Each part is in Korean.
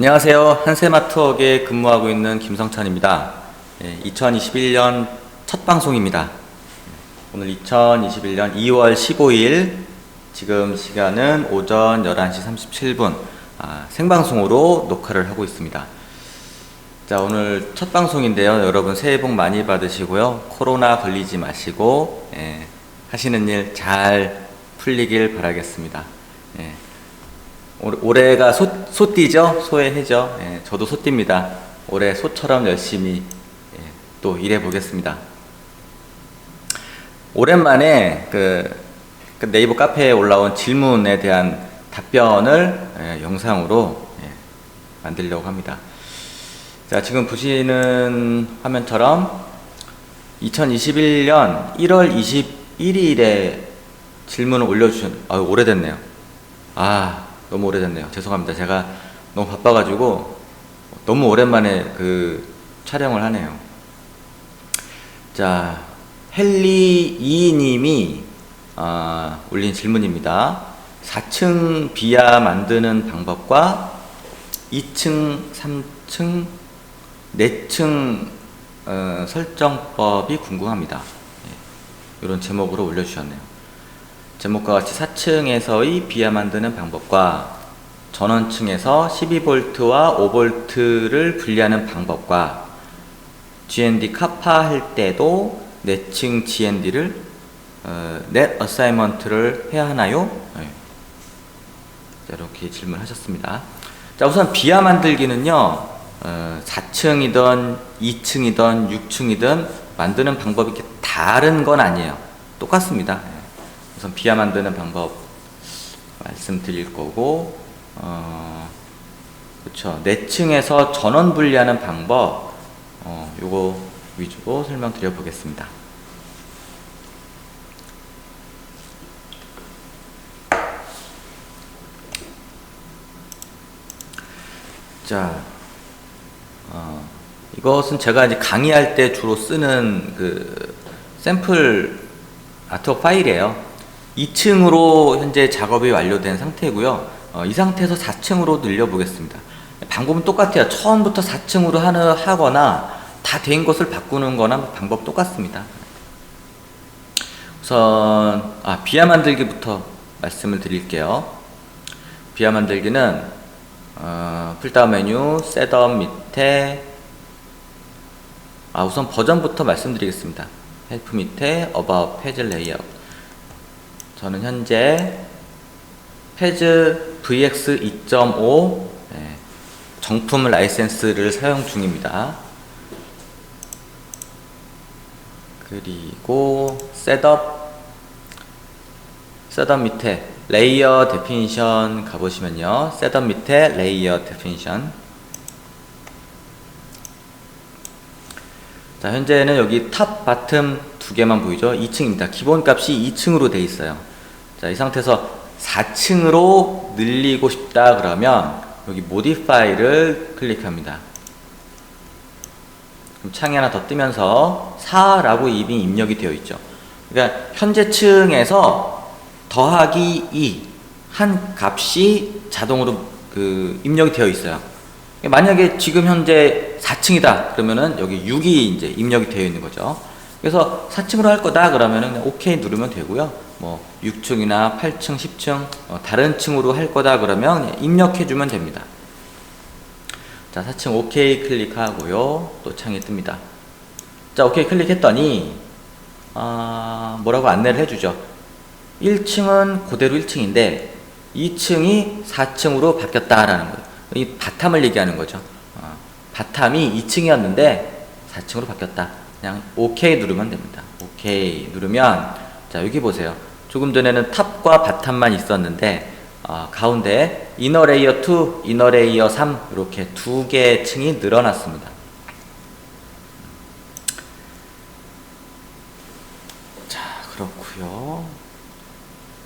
안녕하세요. 한세마트웍에 근무하고 있는 김성찬입니다. 2021년 첫 방송입니다. 오늘 2021년 2월 15일 지금 시간은 오전 11시 37분 아, 생방송으로 녹화를 하고 있습니다. 자 오늘 첫 방송인데요. 여러분 새해 복 많이 받으시고요. 코로나 걸리지 마시고 예, 하시는 일 잘 풀리길 바라겠습니다. 예. 올- 올해가 소, 소띠죠? 소의 해죠? 예, 저도 소띠입니다. 올해 소처럼 열심히 예, 또 일해 보겠습니다. 오랜만에 그, 그 네이버 카페에 올라온 질문에 대한 답변을 예, 영상으로 예, 만들려고 합니다. 자, 지금 보시는 화면처럼 2021년 1월 21일에 질문을 올려주신, 아유, 오래됐네요. 아, 너무 오래됐네요. 죄송합니다. 제가 너무 바빠가지고 너무 오랜만에 그 촬영을 하네요. 자, 헨리 이님이 아, 올린 질문입니다. 4층 비야 만드는 방법과 2층, 3층, 4층 어, 설정법이 궁금합니다. 예, 이런 제목으로 올려주셨네요. 제목과 같이 4층에서의 비야 만드는 방법과 전원층에서 12V와 5V를 분리하는 방법과 GND 카파 할 때도 내층 GND를 어, 넷 어사이먼트를 해야 하나요? 네. 자, 이렇게 질문하셨습니다. 자, 우선 비야 만들기는요, 어, 4층이든 2층이든 6층이든 만드는 방법이 다른 건 아니에요. 똑같습니다. 예. 우선 비야 만드는 방법 말씀드릴 거고, 어, 그렇죠. 내층에서 전원 분리하는 방법, 어, 요거 위주로 설명드려 보겠습니다. 자, 어, 이것은 제가 이제 강의할 때 주로 쓰는 그 샘플 아트웍 파일이에요. 2층으로 현재 작업이 완료된 상태고요. 어, 이 상태에서 4층으로 늘려보겠습니다. 방법은 똑같아요. 처음부터 4층으로 하는, 하거나 다 된 것을 바꾸는 거나 방법 똑같습니다. 우선 아, 비야 만들기부터 말씀을 드릴게요. 비야 만들기는 어, 풀다운 메뉴 셋업 밑에 아 우선 버전부터 말씀드리겠습니다. 헬프 밑에 어바웃 페이지 레이아웃 저는 현재 페이지 VX 2.5 네, 정품 라이센스를 사용 중입니다. 그리고 셋업 셋업 밑에 레이어 데피니션 가보시면요. 셋업 밑에 레이어 데피니션 자, 현재는 여기 탑, 바텀 두 개만 보이죠? 2층입니다. 기본 값이 2층으로 돼 있어요. 자, 이 상태에서 4층으로 늘리고 싶다 그러면 여기 모디파이를 클릭합니다. 그럼 창이 하나 더 뜨면서 4라고 이미 입력이 되어 있죠. 그러니까 현재 층에서 더하기 2 한 값이 자동으로 그 입력이 되어 있어요. 만약에 지금 현재 4층이다 그러면은 여기 6이 이제 입력이 되어 있는 거죠. 그래서 4층으로 할 거다 그러면은 그냥 오케이 누르면 되고요. 뭐 6층이나 8층, 10층 어, 다른 층으로 할 거다 그러면 입력해 주면 됩니다. 자, 4층 오케이 클릭하고요. 또 창이 뜹니다. 자, 오케이 클릭했더니 아, 뭐라고 안내를 해 주죠. 1층은 그대로 1층인데 2층이 4층으로 바뀌었다라는 거예요. 이 바탕을 얘기하는 거죠. 어, 바탕이 2층이었는데 4층으로 바뀌었다. 그냥 오케이 누르면 됩니다. 오케이 누르면 자 여기 보세요. 조금 전에는 탑과 바탕만 있었는데 어, 가운데 이너 레이어 2, 이너 레이어 3 이렇게 두 개의 층이 늘어났습니다. 자 그렇고요.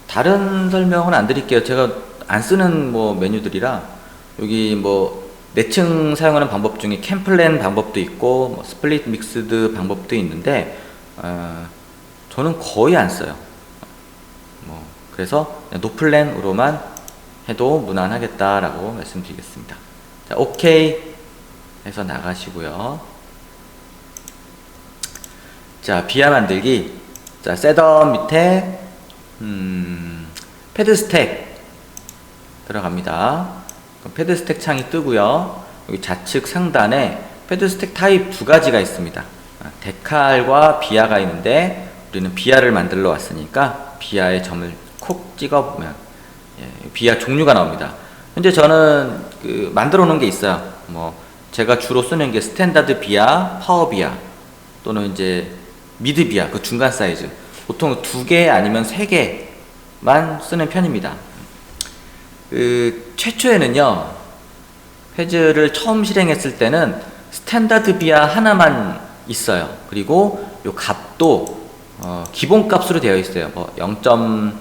다른 설명은 안 드릴게요. 제가 안 쓰는 뭐 메뉴들이라 여기 뭐 내층 사용하는 방법 중에 캠플랜 방법도 있고 뭐 스플릿 믹스드 방법도 있는데 어, 저는 거의 안 써요. 뭐 그래서 노플랜으로만 해도 무난하겠다라고 말씀드리겠습니다. 자, 자, 오케이 해서 나가시고요. 자, 비하 만들기. 자, 셋업 밑에 음, 패드 스택 들어갑니다. 패드 스택 창이 뜨고요. 여기 좌측 상단에 패드 스택 타입 두 가지가 있습니다. 아, 데칼과 비아가 있는데 우리는 비아를 만들러 왔으니까 비아의 점을 콕 찍어보면 예, 비아 종류가 나옵니다. 현재 저는 그 만들어 놓은 게 있어요. 뭐 제가 주로 쓰는 게 스탠다드 비아, 파워 비아 또는 이제 미드 비아 그 중간 사이즈 보통 두 개 아니면 세 개만 쓰는 편입니다. 그 최초에는요 페즈를 처음 실행했을 때는 스탠다드 비아 하나만 있어요. 그리고 요 값도 어, 기본 값으로 되어 있어요. 뭐 0.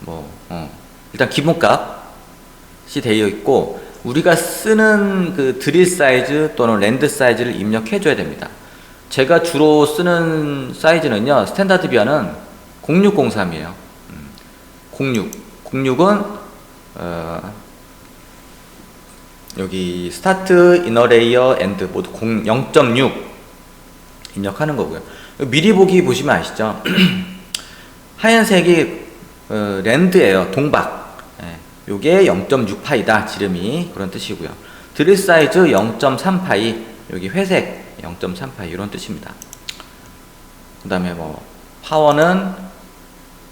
뭐 어, 일단 기본 값이 되어 있고 우리가 쓰는 그 드릴 사이즈 또는 랜드 사이즈를 입력해 줘야 됩니다. 제가 주로 쓰는 사이즈는요. 스탠다드 비아는 0603이에요. 06. 06은 어, 여기 스타트, 이너 레이어, 엔드 모두 0.6 입력하는 거고요. 미리 보기 보시면 아시죠? 하얀색이 어, 랜드예요. 동박. 예, 요게 0.6파이다. 지름이 그런 뜻이고요. 드릴 사이즈 0.3파이. 여기 회색 0.3파이 이런 뜻입니다. 그다음에 뭐 파워는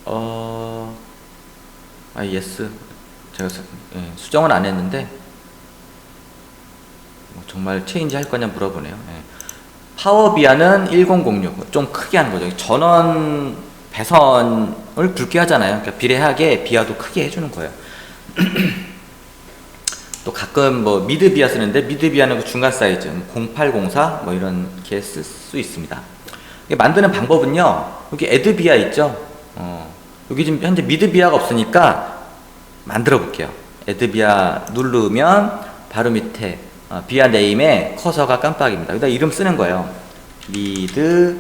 어 아, 예스. 제가 수, 예, 수정은 안 했는데 뭐 정말 체인지 할 거냐 물어보네요. 예. 파워 비아는 1006. 좀 크게 하는 거죠. 전원 배선을 굵게 하잖아요. 그러니까 비례하게 비아도 크게 해주는 거예요. 또 가끔 뭐 미드 비아 쓰는데 미드 비아는 그 중간 사이즈 0804 뭐 이렇게 쓸 수 있습니다. 만드는 방법은요. 여기 애드 비아 있죠. 어, 여기 지금 현재 미드 비아가 없으니까 만들어 볼게요. 애드 비아 누르면 바로 밑에 어, 비아 네임에 커서가 깜빡입니다. 여기다 이름 쓰는 거예요. 미드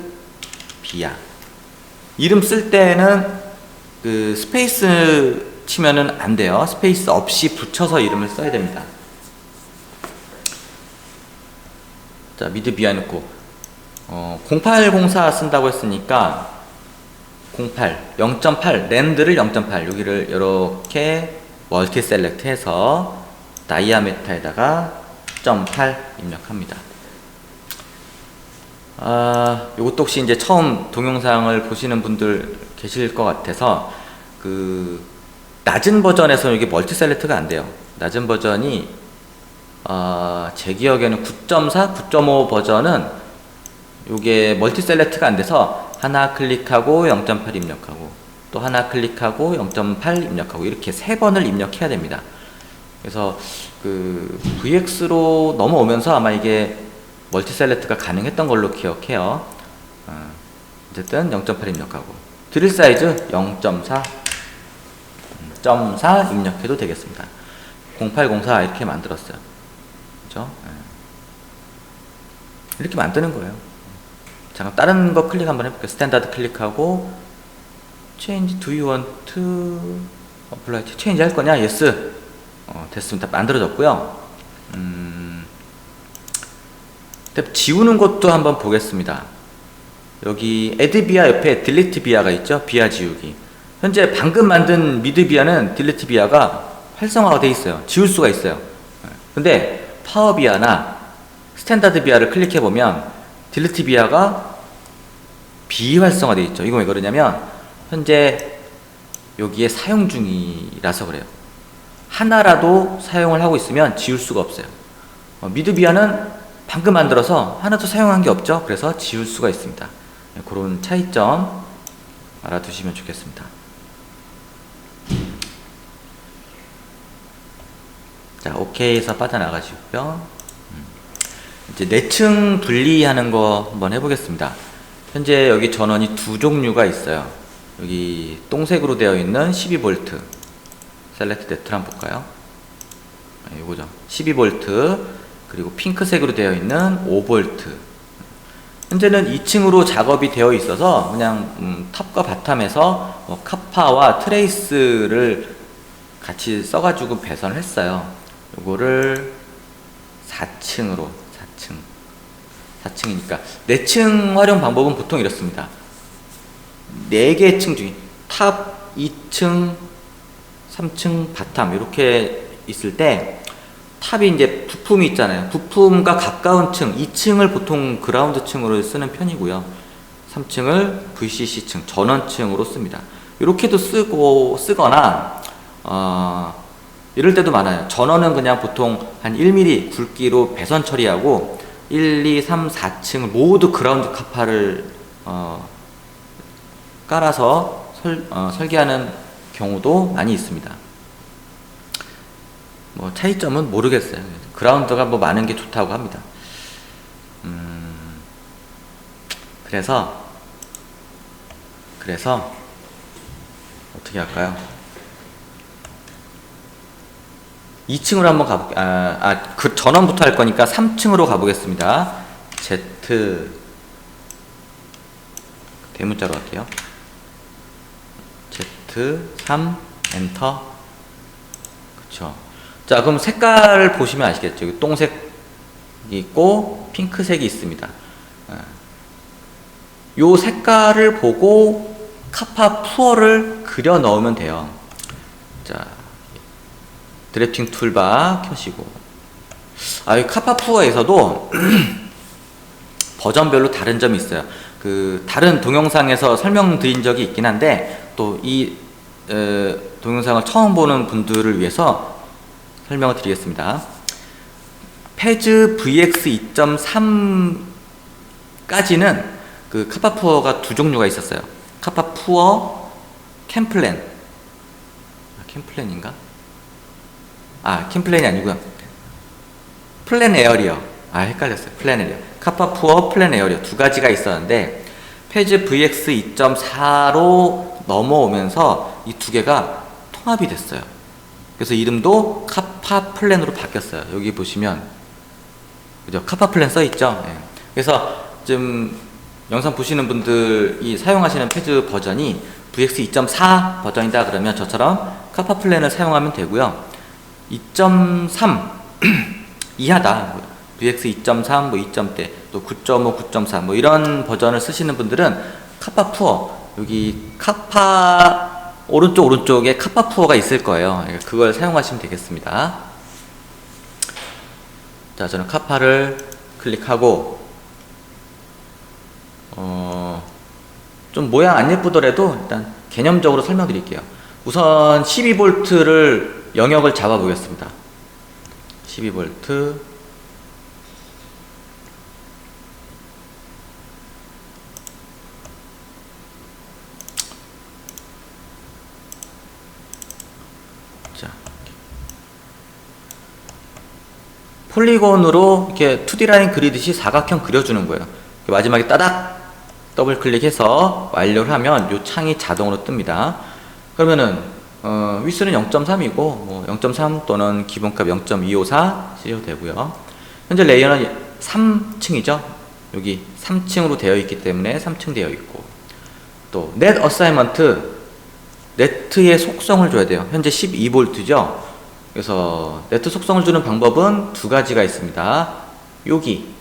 비아. 이름 쓸 때는 그 스페이스 치면은 안 돼요. 스페이스 없이 붙여서 이름을 써야 됩니다. 자, 미드 비아 넣고 어, 0804 쓴다고 했으니까 08, 0.8 랜드를 0.8 여기를 이렇게 멀티 셀렉트 해서 다이아메타에다가 0.8 입력합니다. 아, 요것도 혹시 이제 처음 동영상을 보시는 분들 계실 것 같아서 그 낮은 버전에서 이게 멀티 셀렉트가 안 돼요. 낮은 버전이 어, 제 기억에는 9.4, 9.5 버전은 요게 멀티 셀렉트가 안 돼서 하나 클릭하고 0.8 입력하고 또 하나 클릭하고 0.8 입력하고 이렇게 세 번을 입력해야 됩니다. 그래서 그 VX로 넘어오면서 아마 이게 멀티 셀렉트가 가능했던 걸로 기억해요. 어, 어쨌든 0.8 입력하고 드릴 사이즈 0.4 0.4 입력해도 되겠습니다. 0804 이렇게 만들었어요. 그죠? 예. 이렇게 만드는 거예요. 잠깐 다른 거 클릭 한번 해볼게요. 스탠다드 클릭하고 change do you want to apply change 할 거냐? yes. 어, 됐습니다. 만들어졌고요. 음, 지우는 것도 한번 보겠습니다. 여기 add 비아 옆에 delete 비아가 있죠? 비아 지우기. 현재 방금 만든 미드 비아는 딜리트 비아가 활성화가 돼 있어요. 지울 수가 있어요. 근데 파워 비아나 스탠다드 비아를 클릭해 보면 딜리트 비아가 비활성화 돼 있죠. 이거 왜 그러냐면 현재 여기에 사용 중이라서 그래요. 하나라도 사용을 하고 있으면 지울 수가 없어요. 어, 미드 비아는 방금 만들어서 하나도 사용한 게 없죠. 그래서 지울 수가 있습니다. 네, 그런 차이점 알아두시면 좋겠습니다. 자, 오케이에서 빠져나가시고요. 음. 이제 내층 분리하는 거 한번 해보겠습니다. 현재 여기 전원이 두 종류가 있어요. 여기 똥색으로 되어 있는 12V 셀렉트 네트를 한번 볼까요? 네, 이거죠. 12V 그리고 핑크색으로 되어 있는 5V 현재는 2층으로 작업이 되어 있어서 그냥 음, 탑과 바텀에서 뭐 카파와 트레이스를 같이 써가지고 배선을 했어요. 요거를 4층으로 4층 4층이니까 4층 활용 방법은 보통 이렇습니다. 4개 층 중에 탑 2층, 3층, 바텀 이렇게 있을 때 탑이 이제 부품이 있잖아요. 부품과 가까운 층, 2층을 보통 그라운드 층으로 쓰는 편이고요. 3층을 VCC층, 전원층으로 씁니다. 이렇게도 쓰고 쓰거나 어, 이럴 때도 많아요. 전원은 그냥 보통 한 1mm 굵기로 배선 처리하고 1, 2, 3, 4층을 모두 그라운드 카파를 어, 깔아서 설, 어, 설계하는 경우도 많이 있습니다. 뭐 차이점은 모르겠어요. 그라운드가 뭐 많은 게 좋다고 합니다. 음, 그래서 그래서 어떻게 할까요? 2층으로 한번 가볼게요. 아, 아, 그 전원부터 할 거니까 3층으로 가보겠습니다. Z 대문자로 할게요. Z3 엔터. 그쵸. 자, 그럼 색깔을 보시면 아시겠죠? 여기 똥색 있고 핑크색이 있습니다. 아. 요 색깔을 보고 카파 푸어를 그려 넣으면 돼요. 자, 드래프팅 툴바 켜시고. 아, 이 카파 푸어에서도 버전별로 다른 점이 있어요. 그 다른 동영상에서 설명드린 적이 있긴 한데 또 이 동영상을 처음 보는 분들을 위해서 설명을 드리겠습니다. 페즈 VX 2.3까지는 그 카파푸어가 두 종류가 있었어요. 카파푸어 캠플랜. 아, 캠플랜인가? 아, 캠플랜이 아니고요. 플랜 에어리어. 아, 헷갈렸어요. 플랜 에어리어. 카파 푸어, 플랜 에어리어 두 가지가 있었는데 페이지 VX 2.4로 넘어오면서 이 두 개가 통합이 됐어요. 그래서 이름도 카파 플랜으로 바뀌었어요. 여기 보시면 그죠? 카파 플랜 써 있죠. 예. 그래서 지금 영상 보시는 분들이 사용하시는 페이지 버전이 VX 2.4 버전이다 그러면 저처럼 카파 플랜을 사용하면 되고요. 2.3 이하다. VX 2.3, 뭐 2점대, 또 9.5, 9.4, 뭐 이런 버전을 쓰시는 분들은 카파 푸어 여기 카파 오른쪽 오른쪽에 카파 푸어가 있을 거예요. 그걸 사용하시면 되겠습니다. 자, 저는 카파를 클릭하고 어, 좀 모양 안 예쁘더라도 일단 개념적으로 설명드릴게요. 우선 12V를 영역을 잡아 보겠습니다. 12V 자, 폴리곤으로 이렇게 2D 라인 그리듯이 사각형 그려주는 거예요. 마지막에 따닥 더블 클릭해서 완료를 하면 이 창이 자동으로 뜹니다. 그러면은 어, 위스는 0.3이고 뭐 0.3 또는 기본값 0.254 쓰셔도 되고요. 현재 레이어는 3층이죠. 여기 3층으로 되어 있기 때문에 3층 되어 있고 또 넷 어사이먼트 네트의 속성을 줘야 돼요. 현재 12V죠. 그래서 네트 속성을 주는 방법은 두 가지가 있습니다. 여기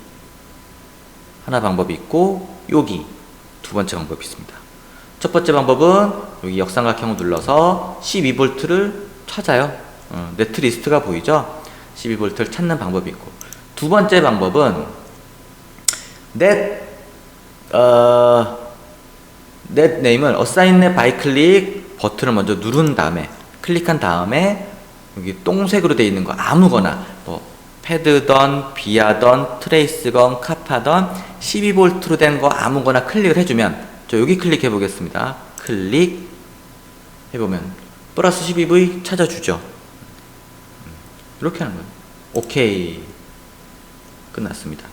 하나 방법이 있고 여기 두 번째 방법이 있습니다. 첫 번째 방법은 여기 역삼각형을 눌러서 12V를 찾아요. 어, 네트 리스트가 보이죠? 12V를 찾는 방법이 있고 두 번째 방법은 net 어, assign net by click 버튼을 먼저 누른 다음에 클릭한 다음에 여기 똥색으로 되어 있는 거 아무거나 뭐 패드던 비아던 트레이스건 카파던 12V로 된 거 아무거나 클릭을 해주면 저 여기 클릭해 보겠습니다. 클릭 해보면 플러스 12V 찾아주죠. 이렇게 하는 거예요. 오케이 끝났습니다.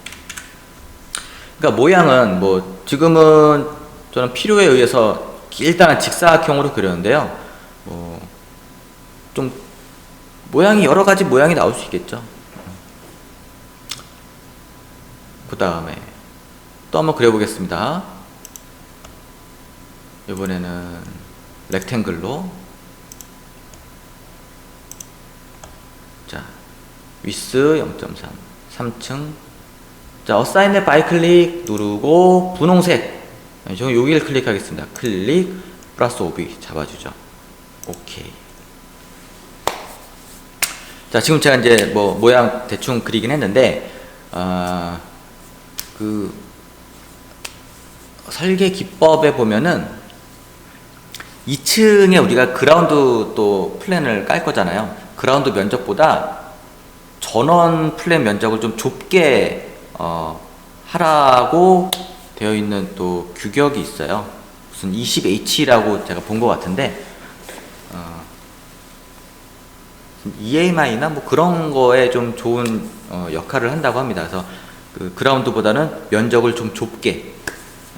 그러니까 모양은 뭐 지금은 저는 필요에 의해서 일단은 직사각형으로 그렸는데요. 뭐좀 모양이 여러 가지 모양이 나올 수 있겠죠. 그 다음에 또 한번 그려보겠습니다. 이번에는 렉탱글로 자 위스 0.3 3층. 자, 어사인의 바이 클릭 누르고 분홍색. 네, 저 여기를 클릭하겠습니다. 클릭 플러스 오비 잡아주죠. 오케이. 자, 지금 제가 이제 뭐 모양 대충 그리긴 했는데, 아, 그 설계 기법에 보면은 2층에 우리가 그라운드 또 플랜을 깔 거잖아요. 그라운드 면적보다 전원 플랜 면적을 좀 좁게 어, 하라고 되어 있는 또 규격이 있어요. 무슨 20H라고 제가 본 것 같은데 어, EAMI나 뭐 그런 거에 좀 좋은 어, 역할을 한다고 합니다. 그래서 그 그라운드보다는 면적을 좀 좁게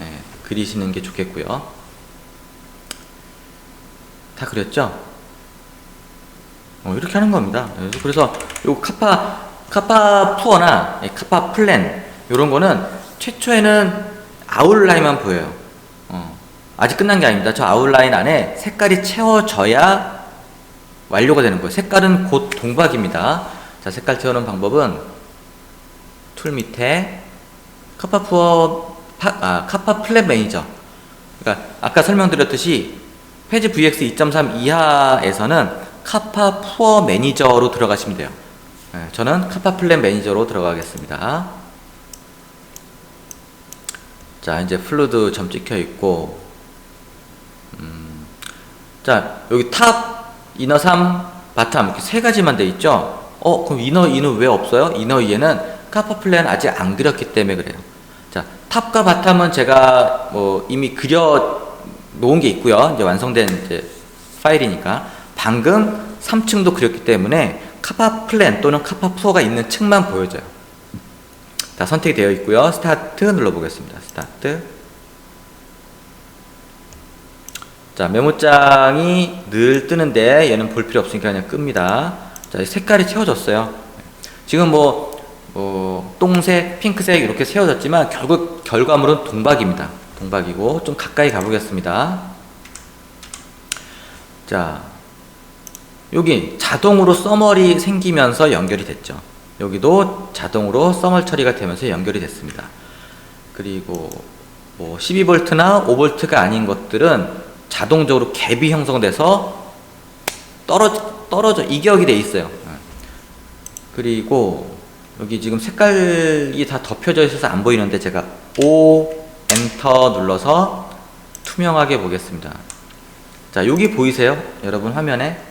예, 그리시는 게 좋겠고요. 다 그렸죠? 어, 이렇게 하는 겁니다. 그래서- 요 카파 카파 푸어나 예, 카파 플랜 이런 거는 최초에는 아웃라인만 보여요. 어, 아직 끝난 게 아닙니다. 저 아웃라인 안에 색깔이 채워져야 완료가 되는 거예요. 색깔은 곧 동박입니다. 자, 색깔 채우는 방법은 툴 밑에 카파 푸어 파, 아, 카파 플랫 매니저. 그러니까 아까 설명드렸듯이 페이지 VX 2.3 이하에서는 카파 푸어 매니저로 들어가시면 돼요. 네, 저는 카파 플랫 매니저로 들어가겠습니다. 자, 이제 플루드 점 찍혀 있고, 음, 자, 여기 탑, 이너 3, 바텀 이렇게 세 가지만 돼 있죠? 어, 그럼 이너 2는 왜 없어요? 이너 2에는 카파 플랜 아직 안 그렸기 때문에 그래요. 자, 탑과 바텀은 제가 뭐 이미 그려 놓은 게 있고요. 이제 완성된 이제 파일이니까. 방금 3층도 그렸기 때문에 카파 플랜 또는 카파 푸어가 있는 층만 보여져요. 다 선택이 되어 있고요. 스타트 눌러보겠습니다. 스타트. 자, 메모장이 늘 뜨는데 얘는 볼 필요 없으니까 그냥 끕니다. 자, 색깔이 채워졌어요. 지금 뭐, 뭐 똥색, 핑크색 이렇게 채워졌지만 결국 결과물은 동박입니다. 동박이고 좀 가까이 가보겠습니다. 자, 여기 자동으로 써멀이 생기면서 연결이 됐죠. 여기도 자동으로 써멀 처리가 되면서 연결이 됐습니다. 그리고 뭐 12V나 5V가 아닌 것들은 자동적으로 갭이 형성돼서 떨어져 떨어져 이격이 돼 있어요. 예. 그리고 여기 지금 색깔이 다 덮여져 있어서 안 보이는데 제가 O 엔터 눌러서 투명하게 보겠습니다. 자, 여기 보이세요? 여러분 화면에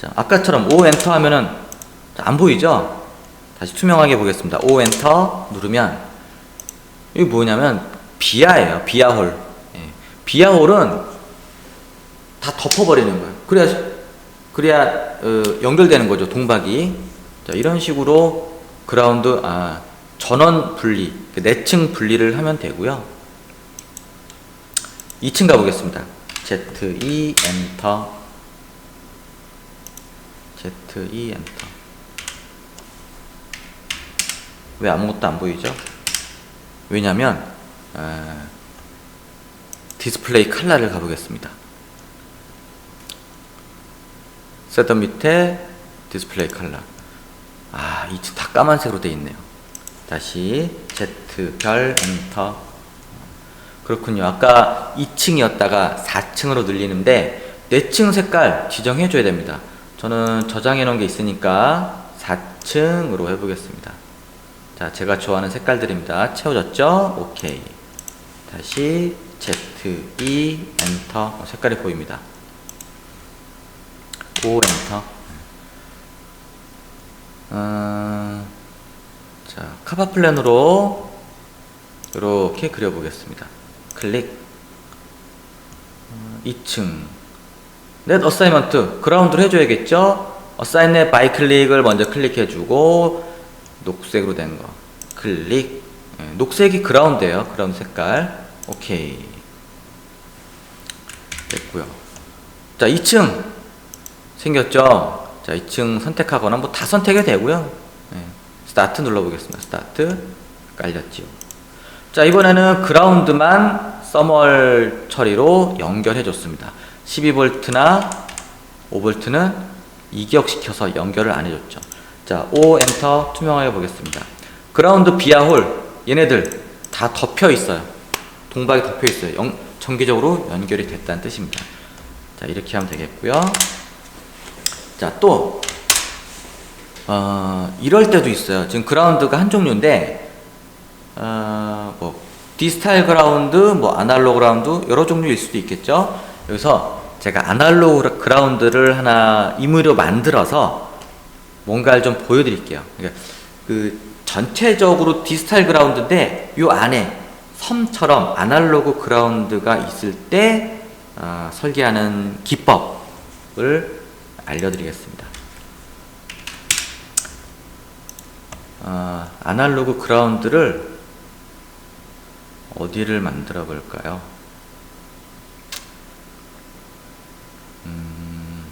자, 아까처럼 O 엔터 하면은 자, 안 보이죠? 다시 투명하게 보겠습니다. O 엔터 누르면 이게 뭐냐면 비아예요. 비아홀. 예. 비아홀은 다 덮어버리는 거예요. 그래야 그래야 어, 연결되는 거죠. 동박이. 자, 이런 식으로 그라운드 아 전원 분리, 그 내층 분리를 하면 되고요. 2층 가보겠습니다. Z2 엔터 Z2 엔터 왜 아무것도 안 보이죠? 왜냐면 아, 디스플레이 칼라를 가보겠습니다. 셋업 밑에 디스플레이 칼라 아, 2층 다 까만색으로 돼 있네요. 다시 Z 별 엔터 그렇군요. 아까 2층이었다가 4층으로 늘리는데 내층 색깔 지정해 줘야 됩니다. 저는 저장해 놓은 게 있으니까 4층으로 해보겠습니다. 자, 제가 좋아하는 색깔들입니다. 채워졌죠? 오케이. 다시 Z2 엔터 어, 색깔이 보입니다. 5 엔터 어, 자, 카파 플랜으로 이렇게 그려보겠습니다. 클릭. 어, 2층. 넷 어사이먼트. 그라운드를 해줘야겠죠? 어사인의 바이 클릭을 먼저 클릭해주고, 녹색으로 된 거. 클릭. 예, 녹색이 그라운드예요 그라운드 색깔. 오케이. 됐고요. 자, 2층. 생겼죠? 자, 2층 선택하거나 뭐 다 선택이 되고요. 예, 스타트 눌러보겠습니다. 스타트. 깔렸지요. 자, 이번에는 그라운드만 써멀 처리로 연결해 줬습니다. 12V나 5V는 이격시켜서 연결을 안 해줬죠. 자, 자, O 엔터 투명하게 보겠습니다. 그라운드 비아홀 얘네들 다 덮여 있어요. 동박이 덮여 있어요. 영, 정기적으로 연결이 됐다는 뜻입니다. 자, 이렇게 하면 되겠고요. 자, 또 어, 이럴 때도 있어요. 지금 그라운드가 한 종류인데 어, 뭐 디스타일 그라운드, 뭐 아날로그 그라운드 여러 종류일 수도 있겠죠. 여기서 제가 아날로그 그라운드를 하나 임의로 만들어서 뭔가를 좀 보여드릴게요. 그러니까 그 전체적으로 디스타일 그라운드인데 요 안에 섬처럼 아날로그 그라운드가 있을 때 아, 설계하는 기법을 알려드리겠습니다. 아, 아날로그 그라운드를 어디를 만들어 볼까요? 음,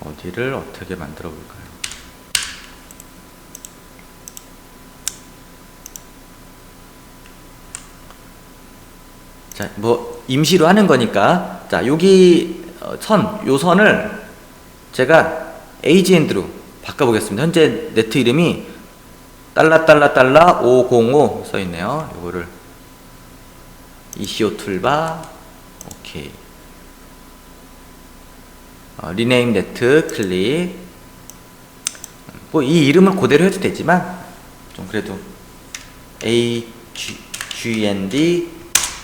어디를 어떻게 만들어 볼까요? 자, 뭐 임시로 하는 거니까 자, 여기 어, 선, 요 선을 제가 AGND로 바꿔보겠습니다. 현재 네트 이름이 달라 달라 달라 505 써 있네요. 요거를 ECO 툴바 오케이. 어, 리네임 네트 클릭. 뭐 이 이름을 그대로 해도 되지만 좀 그래도 AGND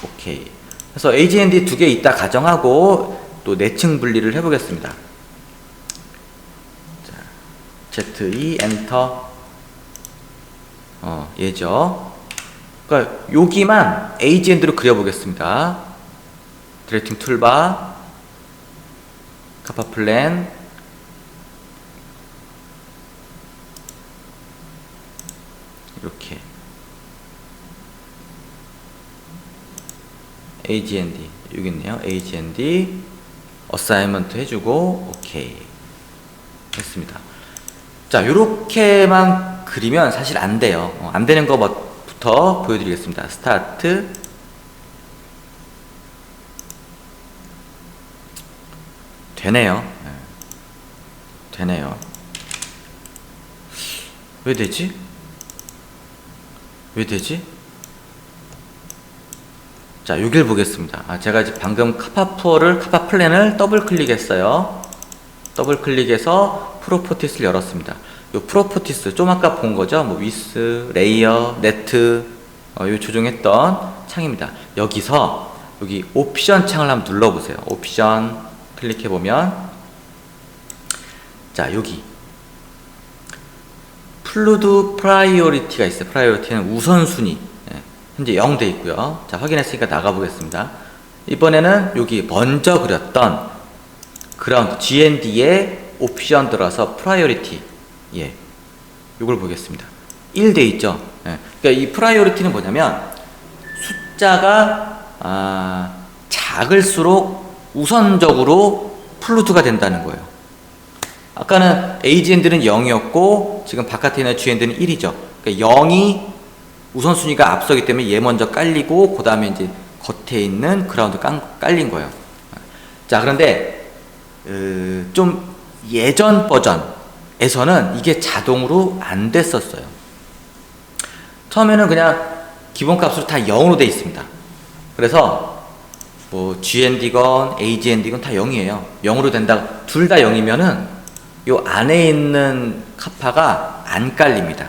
오케이. 그래서 AGND 두 개 있다 가정하고 또 내층 분리를 해보겠습니다. 자, ZE 엔터. 어, 얘죠. 그러니까 여기만 AGND로 그려보겠습니다. 디렉팅 툴바, 카파 플랜, 이렇게 AGND 여기 있네요. AGND 어사이먼트 해주고 오케이 했습니다. 자 요렇게만 그리면 사실 안 돼요. 어, 안 되는 것부터 보여드리겠습니다. 스타트 되네요. 네. 되네요. 왜 되지? 왜 되지? 자, 여기를 보겠습니다. 아, 제가 이제 방금 카파푸어를, 카파 플랜을 더블 클릭했어요. 더블 클릭해서 프로퍼티스를 열었습니다. 요 프로퍼티스, 좀 아까 본 거죠? 뭐, 위스, 레이어, 네트, 어, 요 조정했던 창입니다. 여기서, 여기 옵션 창을 한번 눌러보세요. 옵션 클릭해 보면, 자, 여기. 플루드 프라이오리티가 있어요. 프라이오리티는 우선순위. 예, 현재 0 돼 있고요. 자, 확인했으니까 나가보겠습니다. 이번에는 여기 먼저 그렸던 그라운드 GND에 옵션 들어서 프라이오리티 예, 이걸 보겠습니다. 1돼 있죠. 예, 그러니까 이 프라이오리티는 뭐냐면 숫자가 아, 작을수록 우선적으로 플루트가 된다는 거예요. 아까는 AGND는 0이었고 지금 바깥에 있는 GND는 1이죠. 그러니까 0이 우선순위가 앞서기 때문에 얘 먼저 깔리고 그 다음에 이제 겉에 있는 그라운드 깡, 깔린 거예요. 자 그런데 으, 좀 예전 버전에서는 이게 자동으로 안 됐었어요. 처음에는 그냥 기본값으로 다 0으로 돼 있습니다. 그래서 뭐 GND건 AGND건 다 0이에요. 0으로 된다. 둘 다 0이면은 요 안에 있는 카파가 안 깔립니다.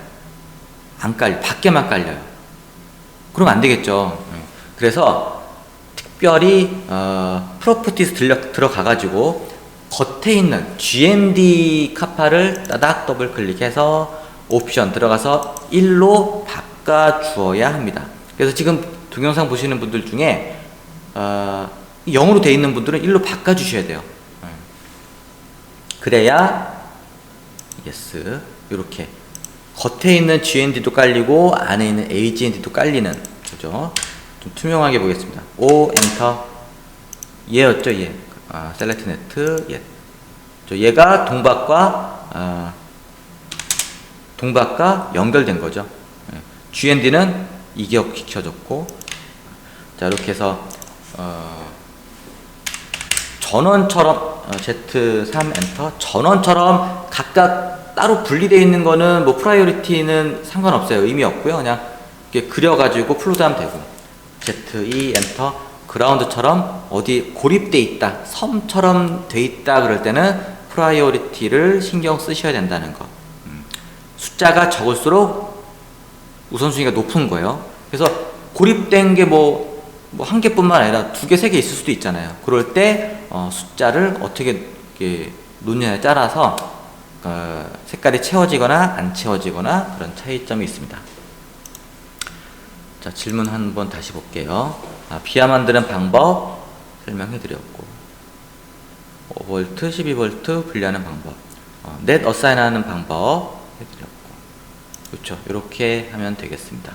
안 깔, 밖에만 깔려요. 그럼 안 되겠죠. 네. 그래서 특별히 어, 프로퍼티스 들려, 들어가가지고 겉에 있는 GMD 카파를 따닥 더블 클릭해서 옵션 들어가서 1로 바꿔 주어야 합니다. 그래서 지금 동영상 보시는 분들 중에 어, 0으로 돼 있는 분들은 1로 바꿔 주셔야 돼요. 네. 그래야 yes 이렇게 겉에 있는 GND도 깔리고 안에 있는 AGND도 깔리는 거죠. 좀 투명하게 보겠습니다. O 엔터 얘였죠 얘. 아, 셀렉트 네트 얘. 저 얘가 동박과 아, 동박과 연결된 거죠. 예. GND는 이격시켜줬고 자 이렇게 해서 어, 전원처럼 어, Z3 엔터 전원처럼 각각 따로 분리되어 있는 거는 뭐 프라이오리티는 상관없어요. 의미 없고요. 그냥 이렇게 그려가지고 플로드하면 되고 Z2 엔터 그라운드처럼 어디 고립돼 있다 섬처럼 돼 있다 그럴 때는 프라이오리티를 신경 쓰셔야 된다는 거. 음. 숫자가 적을수록 우선순위가 높은 거예요. 그래서 고립된 게 뭐 뭐한 개뿐만 아니라 두 개, 세 개 있을 수도 있잖아요. 그럴 때 어, 숫자를 어떻게 놓느냐에 따라서 어, 색깔이 채워지거나 안 채워지거나 그런 차이점이 있습니다. 자 질문 한번 다시 볼게요. 아, 비하 만드는 방법 설명해 드렸고 5V, 12V 분리하는 방법, 어, 넷 어사인하는 방법 해 드렸고 그렇죠. 이렇게 하면 되겠습니다.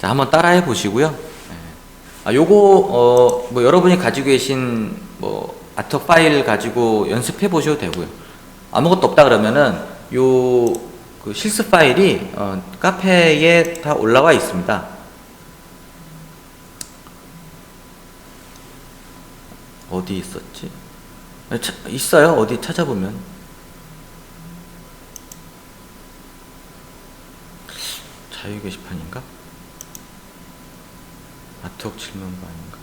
자, 한번 따라해 보시고요. 네. 아, 요거, 어, 뭐, 여러분이 가지고 계신, 뭐, 아트 파일 가지고 연습해 보셔도 되고요. 아무것도 없다 그러면은, 요, 그 실습 파일이, 어, 카페에 다 올라와 있습니다. 어디 있었지? 아, 차- 있어요. 어디 찾아보면. 자유 게시판인가? 아트웍 질문반인가?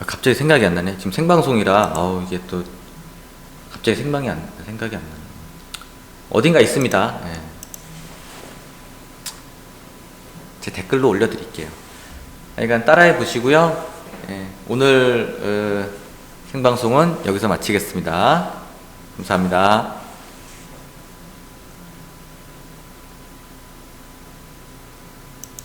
아, 갑자기 생각이 안 나네. 지금 생방송이라 아우 이게 또 갑자기 생방이 안 생각이 안 나네. 어딘가 있습니다. 예. 제 댓글로 올려드릴게요. 그러니까 따라해 보시고요. 예, 오늘 어, 생방송은 여기서 마치겠습니다. 감사합니다.